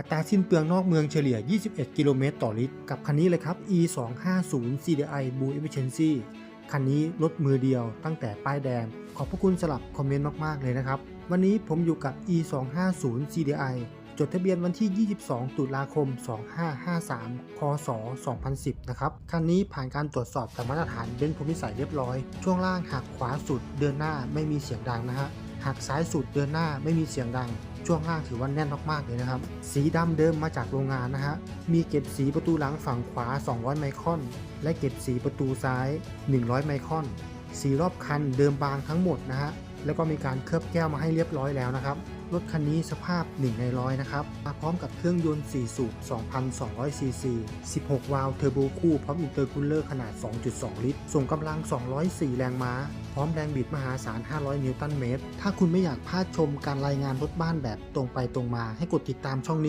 อัตราสิ้นเปลืองนอกเมืองเฉลี่ย 21 กิโลเมตรต่อลิตร กับคันนี้เลยครับ e 2 5 0 CDI Blue Efficiency คันนี้ลดมือเดียวตั้งแต่ป้ายแดง ขอบพระคุณสลับคอมเมนต์มาก ๆ เลยนะครับ วันนี้ผมอยู่กับ e 2 5 0 CDI จดทะเบียนวันที่ 22 ตุลาคม 2553 คศ 2010 นะครับ คันนี้ผ่านการตรวจสอบจากมาตรฐานเบนซ์ภูมิสัยเรียบร้อย ช่วงล่างหักขวาสุด เดินหน้าไม่มีเสียงดังนะฮะ หักซ้ายสุดเดินหน้าไม่มีเสียงดัง ช่วงล่างถือว่าแน่นมากๆเลยนะครับ สีดำเดิมมาจากโรงงานนะฮะ มีเก็บสีประตูหลังฝั่งขวา 200 ไมครอน และเก็บสีประตูซ้าย 100 ไมครอน สีรอบคันเดิมบางทั้งหมดนะฮะ แล้วก็มีการเคลือบแก้วมาให้เรียบร้อยแล้วนะครับ รถคันนี้สภาพ 1 ในร้อยนะครับ มาพร้อมกับเครื่องยนต์ 4 สูบ 2,200 ซีซี 16 วาล์วเทอร์โบคู่พร้อมอินเตอร์คูลเลอร์ขนาด 2.2 ลิตร ส่งกำลัง 204 แรงม้า พร้อมแรงบิดมหาศาล 500 นิวตันเมตร ถ้าคุณไม่อยากพลาดชมการรายงานรถบ้านแบบตรงไปตรงมาให้กดติดตามช่องนี้